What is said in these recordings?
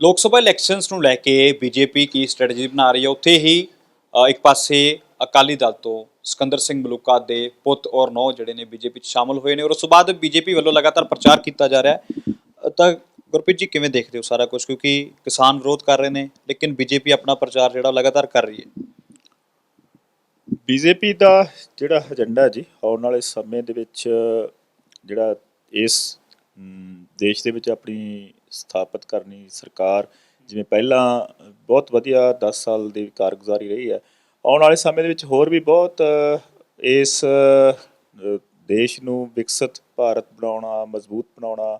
ਲੋਕ ਸਭਾ ਇਲੈਕਸ਼ਨਸ ਨੂੰ ਲੈ ਕੇ ਬੀਜੇਪੀ ਕੀ ਸਟ੍ਰੈਟਜੀ ਬਣਾ ਰਹੀ ਹੈ? ਉੱਥੇ ਹੀ ਇੱਕ ਪਾਸੇ ਅਕਾਲੀ ਦਲ ਤੋਂ ਸਿਕੰਦਰ ਸਿੰਘ ਮਲੂਕਾ ਦੇ ਪੁੱਤ ਔਰ ਨੌ ਜਿਹੜੇ ਨੇ ਬੀਜੇਪੀ 'ਚ ਸ਼ਾਮਲ ਹੋਏ ਨੇ ਔਰ ਉਸ ਤੋਂ ਬਾਅਦ ਬੀਜੇਪੀ ਵੱਲੋਂ ਲਗਾਤਾਰ ਪ੍ਰਚਾਰ ਕੀਤਾ ਜਾ ਰਿਹਾ ਹੈ। ਤਾਂ ਗੁਰਪ੍ਰੀਤ ਜੀ ਕਿਵੇਂ ਦੇਖਦੇ ਹੋ ਸਾਰਾ ਕੁਝ ਕਿਉਂਕਿ ਕਿਸਾਨ ਵਿਰੋਧ ਕਰ ਰਹੇ ਨੇ, ਲੇਕਿਨ ਬੀਜੇਪੀ ਆਪਣਾ ਪ੍ਰਚਾਰ ਜਿਹੜਾ ਲਗਾਤਾਰ ਕਰ ਰਹੀ ਹੈ। ਬੀਜੇਪੀ ਦਾ ਜਿਹੜਾ ਏਜੰਡਾ ਜੀ, ਆਉਣ ਵਾਲੇ ਸਮੇਂ ਦੇ ਵਿੱਚ ਜਿਹੜਾ ਇਸ ਦੇਸ਼ ਦੇ ਵਿੱਚ ਆਪਣੀ ਸਥਾਪਿਤ ਕਰਨੀ ਸਰਕਾਰ, ਜਿਵੇਂ ਪਹਿਲਾਂ ਬਹੁਤ ਵਧੀਆ 10 ਸਾਲ ਦੀ ਕਾਰਗੁਜ਼ਾਰੀ ਰਹੀ ਹੈ, ਆਉਣ ਵਾਲੇ ਸਮੇਂ ਦੇ ਵਿੱਚ ਹੋਰ ਵੀ ਬਹੁਤ ਇਸ ਦੇਸ਼ ਨੂੰ ਵਿਕਸਿਤ ਭਾਰਤ ਬਣਾਉਣਾ, ਮਜ਼ਬੂਤ ਬਣਾਉਣਾ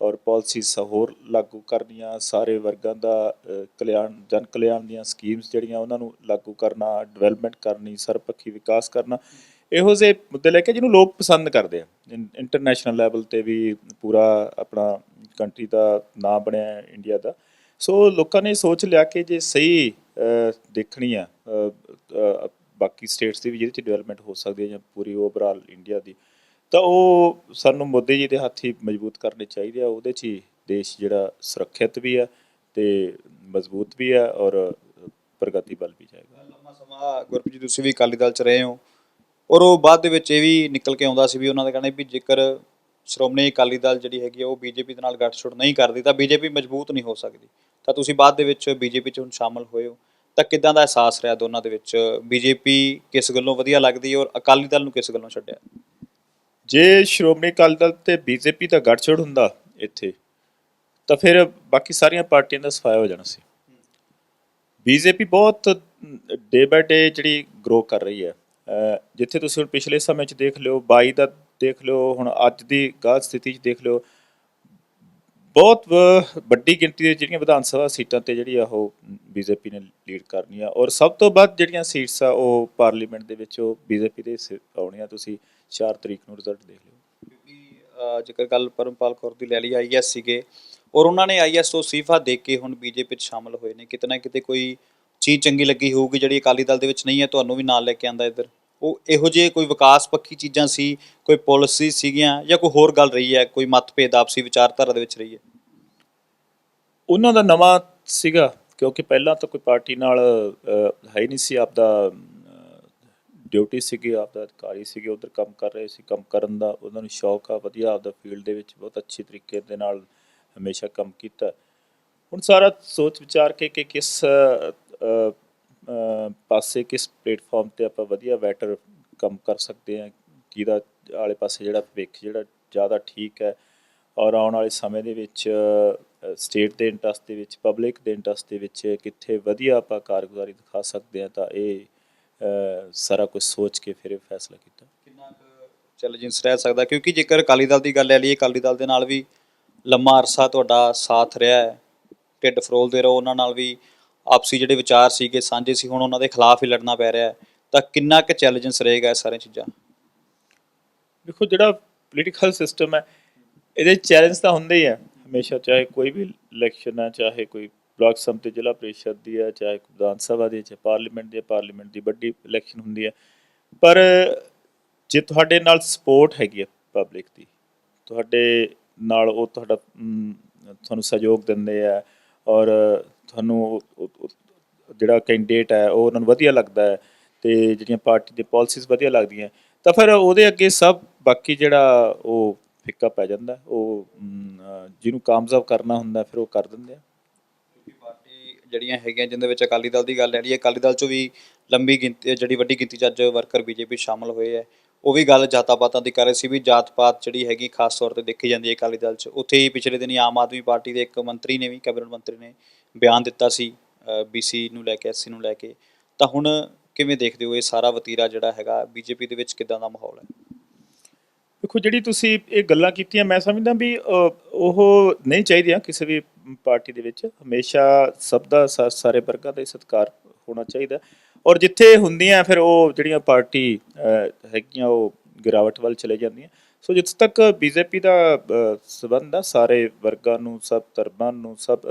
ਔਰ ਪਾਲਿਸੀਜ਼ ਹੋਰ ਲਾਗੂ ਕਰਨੀਆਂ, ਸਾਰੇ ਵਰਗਾਂ ਦਾ ਕਲਿਆਣ, ਜਨ ਕਲਿਆਣ ਦੀਆਂ ਸਕੀਮਸ ਜਿਹੜੀਆਂ ਉਹਨਾਂ ਨੂੰ ਲਾਗੂ ਕਰਨਾ ਡਿਵੈਲਪਮੈਂਟ ਕਰਨੀ, ਸਰਬਪੱਖੀ ਵਿਕਾਸ ਕਰਨਾ, ਇਹੋ ਜਿਹੇ ਮੁੱਦੇ ਲੈ ਕੇ ਜਿਹਨੂੰ ਲੋਕ ਪਸੰਦ ਕਰਦੇ ਆ ਇੰਟਰਨੈਸ਼ਨਲ ਲੈਵਲ ਤੇ ਵੀ ਪੂਰਾ ਆਪਣਾ ਕੰਟਰੀ ਦਾ ਨਾਂ ਬਣਿਆ ਇੰਡੀਆ ਦਾ। ਸੋ ਲੋਕਾਂ ਨੇ ਸੋਚ ਲਿਆ ਕਿ ਜੇ ਸਹੀ ਦੇਖਣੀ ਆ ਬਾਕੀ ਸਟੇਟਸ ਦੀ ਵੀ ਜਿਹਦੇ ਚ ਡਿਵੈਲਪਮੈਂਟ ਹੋ ਸਕਦੀ ਹੈ ਜਾਂ ਪੂਰੀ ਓਵਰਆਲ ਇੰਡੀਆ ਦੀ, ਤਾਂ ਉਹ ਸਾਨੂੰ ਮੋਦੀ ਜੀ ਦੇ ਹੱਥ ਹੀ ਮਜ਼ਬੂਤ ਕਰਨੇ ਚਾਹੀਦੇ ਆ। ਉਹਦੇ 'ਚ ਹੀ ਦੇਸ਼ ਜਿਹੜਾ ਸੁਰੱਖਿਅਤ ਵੀ ਆ ਤੇ ਮਜ਼ਬੂਤ ਵੀ ਆ ਔਰ ਪ੍ਰਗਤੀ ਵੱਲ ਵੀ ਜਾਏਗਾ। ਲੰਮਾ ਸਮਾਂ ਗੁਰਪ੍ਰੀਤ ਜੀ, ਤੁਸੀਂ ਵੀ ਅਕਾਲੀ ਦਲ 'ਚ ਰਹੇ ਹੋ। ਔਰ ਉਹ ਬਾਅਦ ਦੇ ਵਿੱਚ ਇਹ ਵੀ ਨਿਕਲ ਕੇ ਆਉਂਦਾ ਸੀ ਵੀ ਉਹਨਾਂ ਦਾ ਕਹਿਣਾ ਵੀ ਜੇਕਰ ਸ਼੍ਰੋਮਣੀ ਅਕਾਲੀ ਦਲ ਜਿਹੜੀ ਹੈਗੀ ਆ, ਉਹ ਬੀਜੇਪੀ ਦੇ ਨਾਲ ਗੱਠਜੋੜ ਨਹੀਂ ਕਰਦੀ, ਤਾਂ ਬੀਜੇਪੀ ਮਜ਼ਬੂਤ ਨਹੀਂ ਹੋ ਸਕਦੀ। ਤਾਂ ਤੁਸੀਂ ਬਾਅਦ ਦੇ ਵਿੱਚ ਬੀਜੇਪੀ 'ਚ ਹੁਣ ਸ਼ਾਮਲ ਹੋਏ ਹੋ। ਤਾਂ ਕਿੱਦਾਂ ਦਾ ਅਹਿਸਾਸ ਰਿਹਾ ਦੋਨਾਂ ਦੇ ਵਿੱਚ? ਬੀਜੇਪੀ ਕਿਸ ਗੱਲੋਂ ਵਧੀਆ ਲੱਗਦੀ ਔਰ ਅਕਾਲੀ ਦਲ ਨੂੰ ਕਿਸ ਗੱਲੋਂ ਛੱਡਿਆ? ਜੇ ਸ਼੍ਰੋਮਣੀ ਅਕਾਲੀ ਦਲ ਤੇ ਬੀਜੇਪੀ ਦਾ ਗੱਠਜੋੜ ਹੁੰਦਾ ਇੱਥੇ, ਤਾਂ ਫਿਰ ਬਾਕੀ ਸਾਰੀਆਂ ਪਾਰਟੀਆਂ ਦਾ ਸਫਾਇਆ ਹੋ ਜਾਣਾ ਸੀ। ਬੀਜੇਪੀ ਬਹੁਤ ਡੇ ਬਾਏ ਡੇ ਜਿਹੜੀ ਗਰੋ ਕਰ ਰਹੀ ਹੈ। ਜਿੱਥੇ ਤੁਸੀਂ ਹੁਣ ਪਿਛਲੇ ਸਮੇਂ 'ਚ ਦੇਖ ਲਿਓ 22 ਦਾ ਦੇਖ ਲਿਓ, ਹੁਣ ਅੱਜ ਦੀ ਗਾਹ ਸਥਿਤੀ 'ਚ ਦੇਖ ਲਿਓ। ਬਹੁਤ ਵ- ਵੱਡੀ ਗਿਣਤੀ ਦੇ ਜਿਹੜੀਆਂ ਵਿਧਾਨ ਸਭਾ ਸੀਟਾਂ ਤੇ ਜਿਹੜੀ ਆ ਉਹ ਬੀਜੇਪੀ ਨੇ ਲੀਡ ਕਰਨੀ ਆ। ਔਰ ਸਭ ਤੋਂ ਵੱਧ ਜਿਹੜੀਆਂ ਸੀਟਸ ਆ ਉਹ ਪਾਰਲੀਮੈਂਟ ਦੇ ਵਿੱਚ, ਉਹ ਬੀਜੇਪੀ ਦੇ ਹਿੱਸੇ ਆਉਣੀਆਂ। ਤੁਸੀਂ 4 ਤਰੀਕ ਨੂੰ ਰਿਜ਼ਲਟ ਦੇਖ ਲਿਓ। ਕਿਉਂਕਿ ਜੇਕਰ ਗੱਲ ਪਰਮਪਾਲ ਕੌਰ ਦੀ ਲੈ ਲਈ ਆਈਐਸ ਸੀਗੇ। ਔਰ ਉਹਨਾਂ ਨੇ ਆਈਐਸ ਤੋਂ ਅਸਤੀਫਾ ਦੇ ਕੇ ਹੁਣ ਬੀਜੇਪੀ 'ਚ ਸ਼ਾਮਲ ਹੋਏ ਨੇ। ਕਿਤੇ ਨਾ ਕਿਤੇ ਕੋਈ ਚੀਜ਼ ਚੰਗੀ ਲੱਗੀ ਹੋਊਗੀ ਜਿਹੜੀ ਅਕਾਲੀ ਦਲ ਦੇ ਵਿੱਚ ਨਹੀਂ ਹੈ, ਤੁਹਾਨੂੰ ਵੀ ਨਾਲ ਲੈ ਕੇ ਆਂਦਾ ਇੱਧਰ। ਉਹ ਇਹੋ ਜਿਹੇ ਕੋਈ ਵਿਕਾਸ ਪੱਖੀ ਚੀਜ਼ਾਂ ਸੀ, ਕੋਈ ਪਾਲਿਸੀ ਸੀਗੀਆਂ ਜਾਂ ਕੋਈ ਹੋਰ ਗੱਲ ਰਹੀ ਹੈ, ਕੋਈ ਮਤਭੇਦ ਆਪਸੀ ਵਿਚਾਰਧਾਰਾ ਦੇ ਵਿੱਚ ਰਹੀ ਹੈ? ਉਹਨਾਂ ਦਾ ਨਵਾਂ ਸੀਗਾ, ਕਿਉਂਕਿ ਪਹਿਲਾਂ ਤਾਂ ਕੋਈ ਪਾਰਟੀ ਨਾਲ ਹੈ ਹੀ ਨਹੀਂ ਸੀ ਆਪਦਾ ਡਿਊਟੀ ਸੀਗੀ, ਆਪਦਾ ਅਧਿਕਾਰੀ ਸੀਗੇ, ਉਧਰ ਕੰਮ ਕਰ ਰਹੇ ਸੀ, ਕੰਮ ਕਰਨ ਦਾ ਉਹਨਾਂ ਨੂੰ ਸ਼ੌਕ ਆ, ਵਧੀਆ ਆਪਦਾ ਫੀਲਡ ਦੇ ਵਿੱਚ ਬਹੁਤ ਅੱਛੇ ਤਰੀਕੇ ਦੇ ਨਾਲ ਹਮੇਸ਼ਾ ਕੰਮ ਕੀਤਾ। ਹੁਣ ਸਾਰਾ ਸੋਚ ਵਿਚਾਰ ਕੇ, ਕਿ ਕਿਸ ਪਾਸੇ ਕਿਸ ਪਲੇਟਫਾਰਮ ਤੇ ਆਪਾਂ ਵਧੀਆ ਵੈਟਰ ਕੰਮ ਕਰ ਸਕਦੇ ਹਾਂ? ਕਿਹਦਾ ਆਲੇ ਪਾਸੇ ਜਿਹੜਾ ਭਵਿੱਖ ਜਿਹੜਾ ਜ਼ਿਆਦਾ ਠੀਕ ਹੈ? ਔਰ ਆਉਣ ਵਾਲੇ ਸਮੇਂ ਦੇ ਵਿੱਚ ਸਟੇਟ ਦੇ ਇੰਟਰਸਟ ਦੇ ਵਿੱਚ ਪਬਲਿਕ ਦੇ ਇੰਟਰਸਟ ਦੇ ਵਿੱਚ ਕਿੱਥੇ ਵਧੀਆ ਆਪਾਂ ਕਾਰਗੁਜ਼ਾਰੀ ਦਿਖਾ ਸਕਦੇ ਹਾਂ ਤਾਂ ਇਹ ਸਾਰਾ ਕੁਝ ਸੋਚ ਕੇ ਫਿਰ ਇਹ ਫੈਸਲਾ ਕੀਤਾ। ਕਿੰਨਾ ਕੁ ਚੈਲੰਜਸ ਰਹਿ ਸਕਦਾ? ਕਿਉਂਕਿ ਜੇਕਰ ਅਕਾਲੀ ਦਲ ਦੀ ਗੱਲ ਲੈ ਲਈਏ, ਅਕਾਲੀ ਦਲ ਦੇ ਨਾਲ ਵੀ ਲੰਮਾ ਅਰਸਾ ਤੁਹਾਡਾ ਸਾਥ ਰਿਹਾ ਹੈ। ਢਿੱਡ ਫਰੋਲਦੇ ਰਹੋ, ਉਹਨਾਂ ਨਾਲ ਵੀ ਆਪਸੀ ਜਿਹੜੇ ਵਿਚਾਰ ਸੀਗੇ ਸਾਂਝੇ ਸੀ ਹੁਣ ਉਹਨਾਂ ਦੇ ਖਿਲਾਫ ਹੀ ਲੜਨਾ ਪੈ ਰਿਹਾ ਹੈ। ਤਾਂ ਕਿੰਨਾ ਕੁ ਚੈਲੰਜਸ ਰਹੇਗਾ ਇਹ ਸਾਰੀਆਂ ਚੀਜ਼ਾਂ? ਦੇਖੋ ਜਿਹੜਾ ਪੋਲੀਟੀਕਲ ਸਿਸਟਮ ਹੈ ਇਹਦੇ ਚੈਲੰਜ ਤਾਂ ਹੁੰਦੇ ਹੀ ਆ। ਹਮੇਸ਼ਾ ਚਾਹੇ ਕੋਈ ਵੀ ਇਲੈਕਸ਼ਨ ਹੈ ਚਾਹੇ ਕੋਈ ਬਲਾਕ ਸੰਮਤੀ ਜ਼ਿਲ੍ਹਾ ਪਰਿਸ਼ਦ ਦੀ ਹੈ ਚਾਹੇ ਵਿਧਾਨ ਸਭਾ ਦੀ ਚਾਹੇ ਪਾਰਲੀਮੈਂਟ ਦੀ ਹੈ, ਪਾਰਲੀਮੈਂਟ ਦੀ ਵੱਡੀ ਇਲੈਕਸ਼ਨ ਹੁੰਦੀ ਹੈ ਪਰ ਜੇ ਤੁਹਾਡੇ ਨਾਲ ਸਪੋਰਟ ਹੈਗੀ ਹੈ ਪਬਲਿਕ ਦੀ ਤੁਹਾਡੇ ਨਾਲ ਉਹ ਤੁਹਾਡਾ ਤੁਹਾਨੂੰ ਸਹਿਯੋਗ ਦਿੰਦੇ ਆ ਔਰ ਤੁਹਾਨੂੰ ਜਿਹੜਾ ਕੈਂਡੀਡੇਟ ਹੈ, ਉਹ ਉਹਨਾਂ ਨੂੰ ਵਧੀਆ ਲੱਗਦਾ ਹੈ ਤੇ ਜਿਹੜੀਆਂ ਪਾਰਟੀ ਦੇ ਪਾਲਿਸੀਜ਼ ਵਧੀਆ ਲੱਗਦੀਆਂ ਤਾਂ ਫਿਰ ਉਹਦੇ ਅੱਗੇ ਸਭ ਬਾਕੀ ਜਿਹੜਾ ਉਹ ਫਿੱਕਾ ਪੈ ਜਾਂਦਾ ਉਹ ਜਿਹਨੂੰ ਕਾਮਯਾਬ ਕਰਨਾ ਹੁੰਦਾ ਫਿਰ ਉਹ ਕਰ ਦਿੰਦੇ ਆ। ਪਾਰਟੀ ਜਿਹੜੀਆਂ ਹੈਗੀਆਂ ਜਿੰਦੇ ਵਿੱਚ ਅਕਾਲੀ ਦਲ ਦੀ ਗੱਲ ਹੈ ਲਈਏ ਅਕਾਲੀ ਦਲ ਚੋਂ ਵੀ ਲੰਬੀ ਗਿਣਤੀ, ਜਿਹੜੀ ਵੱਡੀ ਗਿਣਤੀ 'ਚ ਅੱਜ ਵਰਕਰ ਬੀਜੇਪੀ ਸ਼ਾਮਲ ਹੋਏ ਹੈ, ਉਹ ਵੀ ਗੱਲ ਜਾਤਾਂ ਪਾਤਾਂ ਦੀ ਕਰ ਰਹੇ ਸੀ ਵੀ ਜਾਤ ਪਾਤ ਜਿਹੜੀ ਹੈਗੀ ਖਾਸ ਤੌਰ ਤੇ ਦੇਖੀ ਜਾਂਦੀ ਹੈ ਅਕਾਲੀ ਦਲ 'ਚ। ਉੱਥੇ ਹੀ ਪਿਛਲੇ ਦਿਨੀ ਆਮ ਆਦਮੀ ਪਾਰਟੀ ਦੇ ਇੱਕ ਮੰਤਰੀ ਨੇ ਵੀ, ਕੈਬਨਿਟ ਮੰਤਰੀ ਨੇ ਬਿਆਨ ਦਿੱਤਾ ਸੀ ਬੀਸੀ ਨੂੰ ਲੈ ਕੇ ਐਸਸੀ ਨੂੰ ਲੈ ਕੇ, ਤਾਂ ਹੁਣ ਕਿਵੇਂ ਦੇਖਦੇ ਹੋ ਇਹ ਸਾਰਾ ਵਤੀਰਾ ਜਿਹੜਾ ਹੈਗਾ ਬੀਜੇਪੀ ਦੇ ਵਿੱਚ ਕਿਦਾਂ ਦਾ ਮਾਹੌਲ ਹੈ? ਦੇਖੋ, ਜਿਹੜੀ ਤੁਸੀਂ ਇਹ ਗੱਲਾਂ ਕੀਤੀਆਂ, ਮੈਂ ਸਮਝਦਾ ਵੀ ਉਹ ਨਹੀਂ ਚਾਹੀਦੀਆਂ ਕਿਸੇ ਵੀ ਪਾਰਟੀ ਦੇ ਵਿੱਚ। ਹਮੇਸ਼ਾ ਸਭ ਦਾ ਸਾ- ਸਾਰੇ ਵਰਗਾਂ ਦਾ ਸਤਿਕਾਰ ਹੋਣਾ ਚਾਹੀਦਾ। ਔਰ ਜਿੱਥੇ ਹੁੰਦੀਆਂ, ਫਿਰ ਉਹ ਜਿਹੜੀਆਂ ਪਾਰਟੀ ਹੈਗੀਆਂ, ਉਹ ਗਿਰਾਵਟ ਵੱਲ ਚਲੇ ਜਾਂਦੀਆਂ। ਸੋ ਜਿੱਥੇ ਤੱਕ ਬੀਜੇਪੀ ਦਾ ਅਹ, ਸੰਬੰਧ ਆ ਸਾਰੇ ਵਰਗਾਂ ਨੂੰ ਸਭ ਧਰਮਾਂ ਨੂੰ ਸਭ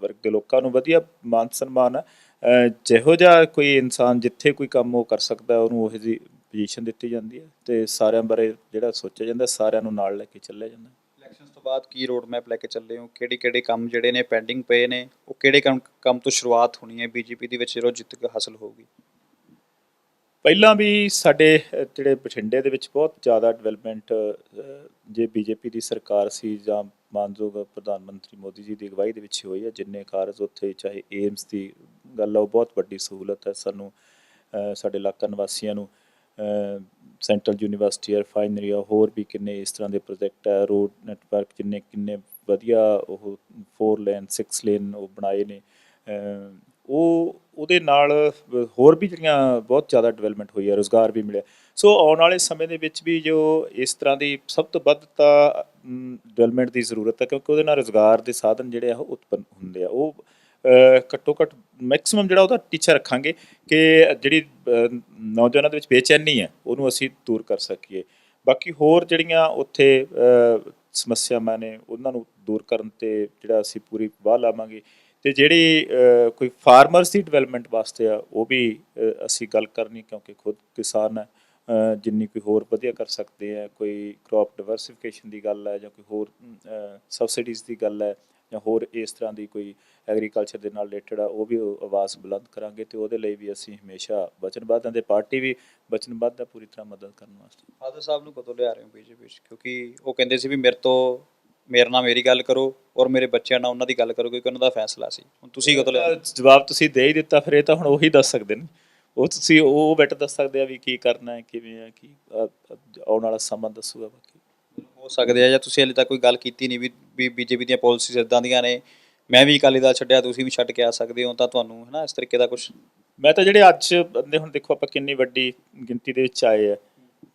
ਵਰਗ ਦੇ ਲੋਕਾਂ ਨੂੰ ਵਧੀਆ ਮਾਨ ਸਨਮਾਨ ਹੈ ਜਿਹੋ ਜਿਹਾ ਕੋਈ ਇਨਸਾਨ ਜਿੱਥੇ ਕੋਈ ਕੰਮ ਉਹ ਕਰ ਸਕਦਾ ਉਹਨੂੰ ਉਹ ਜਿਹੀ ਪੋਜੀਸ਼ਨ ਦਿੱਤੀ ਜਾਂਦੀ ਹੈ ਤੇ ਸਾਰਿਆਂ ਬਾਰੇ ਜਿਹੜਾ ਸੋਚਿਆ ਜਾਂਦਾ ਸਾਰਿਆਂ ਨੂੰ ਨਾਲ ਲੈ ਕੇ ਚੱਲਿਆ ਜਾਂਦਾ। ਇਲੈਕਸ਼ਨਸ ਤੋਂ ਬਾਅਦ ਕੀ ਰੋਡ ਮੈਪ ਲੈ ਕੇ ਚੱਲੇ ਹੋ? ਕਿਹੜੇ ਕਿਹੜੇ ਕੰਮ ਜਿਹੜੇ ਨੇ ਪੈਂਡਿੰਗ ਪਏ ਨੇ? ਉਹ ਕਿਹੜੇ ਕੰਮ ਕੰਮ ਤੋਂ ਸ਼ੁਰੂਆਤ ਹੋਣੀ ਹੈ? ਬੀਜੇਪੀ ਦੇ ਵਿੱਚ ਜਦੋਂ ਜਿੱਤ ਹਾਸਲ ਹੋਊਗੀ। ਪਹਿਲਾਂ ਵੀ ਸਾਡੇ ਜਿਹੜੇ ਬਠਿੰਡੇ ਦੇ ਵਿੱਚ ਬਹੁਤ ਜ਼ਿਆਦਾ ਡਿਵੈਲਪਮੈਂਟ ਜੇ ਬੀਜੇਪੀ ਦੀ ਸਰਕਾਰ ਸੀ ਜਾਂ ਮਾਨਯੋਗ ਪ੍ਰਧਾਨ ਮੰਤਰੀ ਮੋਦੀ ਜੀ ਦੀ ਅਗਵਾਈ ਦੇ ਵਿੱਚ ਹੋਈ ਹੈ, ਜਿੰਨੇ ਕਾਰਜ ਉੱਥੇ, ਚਾਹੇ ਏਮਸ ਦੀ ਗੱਲ ਆ, ਉਹ ਬਹੁਤ ਵੱਡੀ ਸਹੂਲਤ ਹੈ ਸਾਨੂੰ ਸਾਡੇ ਇਲਾਕਾ ਨਿਵਾਸੀਆਂ ਨੂੰ ਸੈਂਟਰਲ ਯੂਨੀਵਰਸਿਟੀ ਰਿਫਾਈਨਰੀ ਆ, ਹੋਰ ਵੀ ਕਿੰਨੇ ਇਸ ਤਰ੍ਹਾਂ ਦੇ ਪ੍ਰੋਜੈਕਟ ਹੈ ਰੋਡ ਨੈਟਵਰਕ ਜਿੰਨੇ ਕਿੰਨੇ ਵਧੀਆ ਉਹ 4 ਲੇਨ 6 ਲੇਨ ਉਹ ਬਣਾਏ ਨੇ ਉਹ ਉਹਦੇ ਨਾਲ ਹੋਰ ਵੀ ਜਿਹੜੀਆਂ ਬਹੁਤ ਜ਼ਿਆਦਾ ਡਿਵੈਲਪਮੈਂਟ ਹੋਈ ਹੈ ਰੋਜ਼ਗਾਰ ਵੀ ਮਿਲਿਆ। ਸੋ ਆਉਣ ਵਾਲੇ ਸਮੇਂ ਦੇ ਵਿੱਚ ਵੀ ਜੋ ਇਸ ਤਰ੍ਹਾਂ ਦੀ ਸਭ ਤੋਂ ਵੱਧ ਤਾਂ ਡਿਵੈਲਪਮੈਂਟ ਦੀ ਜ਼ਰੂਰਤ ਹੈ ਕਿਉਂਕਿ ਉਹਦੇ ਨਾਲ ਰੋਜ਼ਗਾਰ ਦੇ ਸਾਧਨ ਜਿਹੜੇ ਆ, ਉਹ ਉਤਪੰਨ ਹੁੰਦੇ ਆ। ਉਹ ਘੱਟੋ ਘੱਟ ਮੈਕਸਿਮਮ ਜਿਹੜਾ ਉਹਦਾ ਟੀਚਾ ਰੱਖਾਂਗੇ ਕਿ ਜਿਹੜੀ ਨੌਜਵਾਨਾਂ ਦੇ ਵਿੱਚ ਬੇਚੈਨੀ ਹੈ ਉਹਨੂੰ ਅਸੀਂ ਦੂਰ ਕਰ ਸਕੀਏ। ਬਾਕੀ ਹੋਰ ਜਿਹੜੀਆਂ ਉੱਥੇ ਸਮੱਸਿਆਵਾਂ ਨੇ, ਉਹਨਾਂ ਨੂੰ ਦੂਰ ਕਰਨ ਤੇ ਜਿਹੜਾ ਅਸੀਂ ਪੂਰੀ ਵਾਹ ਲਾਵਾਂਗੇ। ਤੇ ਜਿਹੜੀ ਕੋਈ ਫਾਰਮਰਸ ਦੀ ਡਿਵੈਲਪਮੈਂਟ ਵਾਸਤੇ ਆ, ਉਹ ਵੀ ਅਸੀਂ ਗੱਲ ਕਰਨੀ ਕਿਉਂਕਿ ਖੁਦ ਕਿਸਾਨ ਹੈ ਜਿੰਨੀ ਕੋਈ ਹੋਰ ਵਧੀਆ ਕਰ ਸਕਦੇ ਆ, ਕੋਈ ਕ੍ਰੌਪ ਡਿਵਰਸਿਫਿਕੇਸ਼ਨ ਦੀ ਗੱਲ ਹੈ ਜਾਂ ਕੋਈ ਹੋਰ ਸਬਸਿਡੀਜ਼ ਦੀ ਗੱਲ ਹੈ ਜਾਂ ਹੋਰ ਇਸ ਤਰ੍ਹਾਂ ਦੀ ਕੋਈ ਐਗਰੀਕਲਚਰ ਦੇ ਨਾਲ ਰਿਲੇਟਡ ਆ, ਉਹ ਵੀ ਉਹ ਆਵਾਜ਼ ਬੁਲੰਦ ਕਰਾਂਗੇ ਤੇ ਉਹਦੇ ਲਈ ਵੀ ਅਸੀਂ ਹਮੇਸ਼ਾ ਵਚਨਬੱਧ ਹਾਂ ਤੇ ਪਾਰਟੀ ਵੀ ਵਚਨਬੱਧ ਆ ਪੂਰੀ ਤਰ੍ਹਾਂ ਮਦਦ ਕਰਨ ਵਾਸਤੇ। ਫਾਦਰ ਸਾਹਿਬ ਨੂੰ ਕਦੋਂ ਲਿਆ ਰਹੇ ਹੋ ਬੀਜੇਪੀ 'ਚ? ਕਿਉਂਕਿ ਉਹ ਕਹਿੰਦੇ ਸੀ ਵੀ ਮੇਰੇ ਤੋਂ ਮੇਰੇ ਨਾਲ ਮੇਰੀ ਗੱਲ ਕਰੋ ਔਰ ਮੇਰੇ ਬੱਚਿਆਂ ਨਾਲ ਉਹਨਾਂ ਦੀ ਗੱਲ ਕਰੋ ਕਿਉਂਕਿ ਉਹਨਾਂ ਦਾ ਫੈਸਲਾ ਸੀ। ਹੁਣ ਤੁਸੀਂ ਕਦੋਂ ਲਿਆ? ਜਵਾਬ ਤੁਸੀਂ ਦੇ ਹੀ ਦਿੱਤਾ ਫਿਰ ਇਹ ਤਾਂ ਹੁਣ ਉਹੀ ਦੱਸ ਸਕਦੇ ਨੇ। ਉਹ ਤੁਸੀਂ ਉਹ ਬੈਠ ਦੱਸ ਸਕਦੇ ਆ ਵੀ ਕੀ ਕਰਨਾ ਹੈ ਕਿਵੇਂ ਹੈ ਕੀ ਆਉਣ ਵਾਲਾ ਸਮਾਂ ਦੱਸੂਗਾ ਬਾਕੀ। ਹੋ ਸਕਦੇ ਆ ਜਾਂ ਤੁਸੀਂ ਹਲੇ ਤੱਕ ਕੋਈ ਗੱਲ ਕੀਤੀ ਨਹੀਂ ਵੀ ਵੀ ਬੀਜੇਪੀ ਦੀਆਂ ਪਾਲਿਸੀਜ਼ ਇਦਾਂ ਦੀਆਂ ਨੇ। ਮੈਂ ਵੀ ਅਕਾਲੀ ਦਲ ਛੱਡਿਆ ਤੁਸੀਂ ਵੀ ਛੱਡ ਕੇ ਆ ਸਕਦੇ ਹੋ ਤਾਂ ਤੁਹਾਨੂੰ ਹੈ ਨਾ ਇਸ ਤਰੀਕੇ ਦਾ ਕੁਝ ਮੈਂ ਤਾਂ ਜਿਹੜੇ ਅੱਜ ਬੰਦੇ ਹੁਣ ਦੇਖੋ ਆਪਾਂ ਕਿੰਨੀ ਵੱਡੀ ਗਿਣਤੀ ਦੇ ਵਿੱਚ ਆਏ ਆ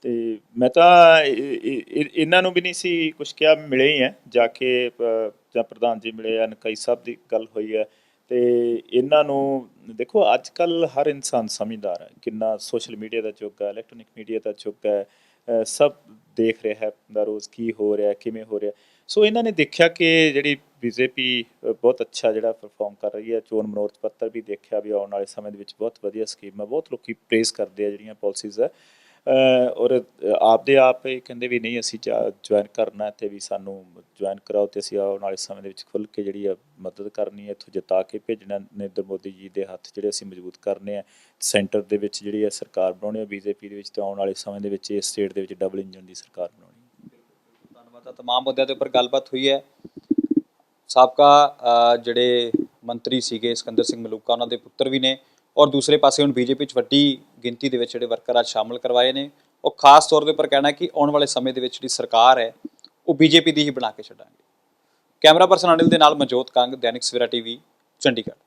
ਤੇ ਮੈਂ ਤਾਂ ਇਹਨਾਂ ਨੂੰ ਵੀ ਨਹੀਂ ਸੀ ਕੁਝ ਕਿਹਾ, ਮਿਲੇ ਹੀ ਆ, ਜਾ ਕੇ ਜਾਂ ਪ੍ਰਧਾਨ ਜੀ ਮਿਲੇ ਆ, ਨਕਈ ਸਾਹਿਬ ਦੀ ਗੱਲ ਹੋਈ ਹੈ ਤੇ ਇਹਨਾਂ ਨੂੰ ਦੇਖੋ ਅੱਜ ਕੱਲ ਹਰ ਇਨਸਾਨ ਸਮਝਦਾਰ ਹੈ ਕਿੰਨਾ ਸੋਸ਼ਲ ਮੀਡੀਆ ਦਾ ਯੁੱਗ ਹੈ ਇਲੈਕਟ੍ਰੋਨਿਕ ਮੀਡੀਆ ਦਾ ਯੁੱਗ ਹੈ ਸਭ ਦੇਖ ਰਿਹਾ ਹੈ ਦਾ ਰੋਜ਼ ਕੀ ਹੋ ਰਿਹਾ, ਕਿਵੇਂ ਹੋ ਰਿਹਾ। ਸੋ ਇਹਨਾਂ ਨੇ ਦੇਖਿਆ ਕਿ ਜਿਹੜੀ ਬੀਜੇਪੀ ਬਹੁਤ ਅੱਛਾ ਜਿਹੜਾ ਪਰਫਾਰਮ ਕਰ ਰਹੀ ਹੈ ਚੋਣ ਮਨੋਰਥ ਪੱਤਰ ਵੀ ਦੇਖਿਆ ਵੀ ਆਉਣ ਵਾਲੇ ਸਮੇਂ ਦੇ ਵਿੱਚ ਬਹੁਤ ਵਧੀਆ ਸਕੀਮ ਹੈ ਬਹੁਤ ਲੋਕੀ ਪ੍ਰੇਸ ਕਰਦੇ ਆ ਜਿਹੜੀਆਂ ਪਾਲਿਸੀਜ਼ ਹੈ ਔਰ ਆਪਦੇ ਆਪ ਇਹ ਕਹਿੰਦੇ ਵੀ ਨਹੀਂ ਅਸੀਂ ਜੁਆਇਨ ਕਰਨਾ ਹੈ ਤੇ ਵੀ ਸਾਨੂੰ ਜੁਆਇਨ ਕਰਾਓ ਤੇ ਅਸੀਂ ਆਉਣ ਵਾਲੇ ਸਮੇਂ ਦੇ ਵਿੱਚ ਖੁੱਲ ਕੇ ਜਿਹੜੀ ਆ ਮਦਦ ਕਰਨੀ ਹੈ ਇੱਥੋਂ ਜਿਤਾ ਕੇ ਭੇਜਣਾ ਨਰਿੰਦਰ ਮੋਦੀ ਜੀ ਦੇ ਹੱਥ ਜਿਹੜੇ ਅਸੀਂ ਮਜ਼ਬੂਤ ਕਰਨੇ ਆ ਸੈਂਟਰ ਦੇ ਵਿੱਚ ਜਿਹੜੀ ਹੈ ਸਰਕਾਰ ਬਣਾਉਣੀ ਹੈ ਬੀਜੇਪੀ ਦੇ ਵਿੱਚ ਤੇ ਆਉਣ ਵਾਲੇ ਸਮੇਂ ਦੇ ਵਿੱਚ ਇਸ ਸਟੇਟ ਦੇ ਵਿੱਚ ਡਬਲ ਇੰਜਨ ਦੀ ਸਰਕਾਰ ਬਣਾਉਣੀ ਹੈ ਧੰਨਵਾਦ ਆ तमाम ਮੁੱਦਿਆਂ ਦੇ ਉੱਪਰ ਗੱਲਬਾਤ ਹੋਈ ਹੈ ਸਾਬਕਾ ਅ, ਜਿਹੜੇ ਮੰਤਰੀ ਸੀਗੇ ਸਿਕੰਦਰ ਸਿੰਘ ਮਲੂਕਾ ਉਹਨਾਂ ਦੇ ਪੁੱਤਰ ਵੀ ਨੇ ਔਰ ਦੂਸਰੇ ਪਾਸੇ ਹੁਣ ਬੀਜੇਪੀ 'ਚ ਵੱਡੀ ਗਿਣਤੀ ਦੇ ਵਿੱਚ ਜਿਹੜੇ ਵਰਕਰ ਅੱਜ ਸ਼ਾਮਲ ਕਰਵਾਏ ਨੇ। ਉਹ ਖਾਸ ਤੌਰ ਦੇ ਉੱਪਰ ਕਹਿਣਾ ਕਿ ਆਉਣ ਵਾਲੇ ਸਮੇਂ ਦੇ ਵਿੱਚ ਜਿਹੜੀ ਸਰਕਾਰ ਹੈ, ਉਹ ਬੀਜੇਪੀ ਦੀ ਹੀ ਬਣਾ ਕੇ ਛੱਡਾਂਗੇ। ਕੈਮਰਾ ਪਰਸਨ ਅਨਿਲ ਦੇ ਨਾਲ ਮਨਜੋਤ ਕੰਗ, ਦੈਨਿਕ ਸਵੇਰਾ ਟੀਵੀ, ਚੰਡੀਗੜ੍ਹ।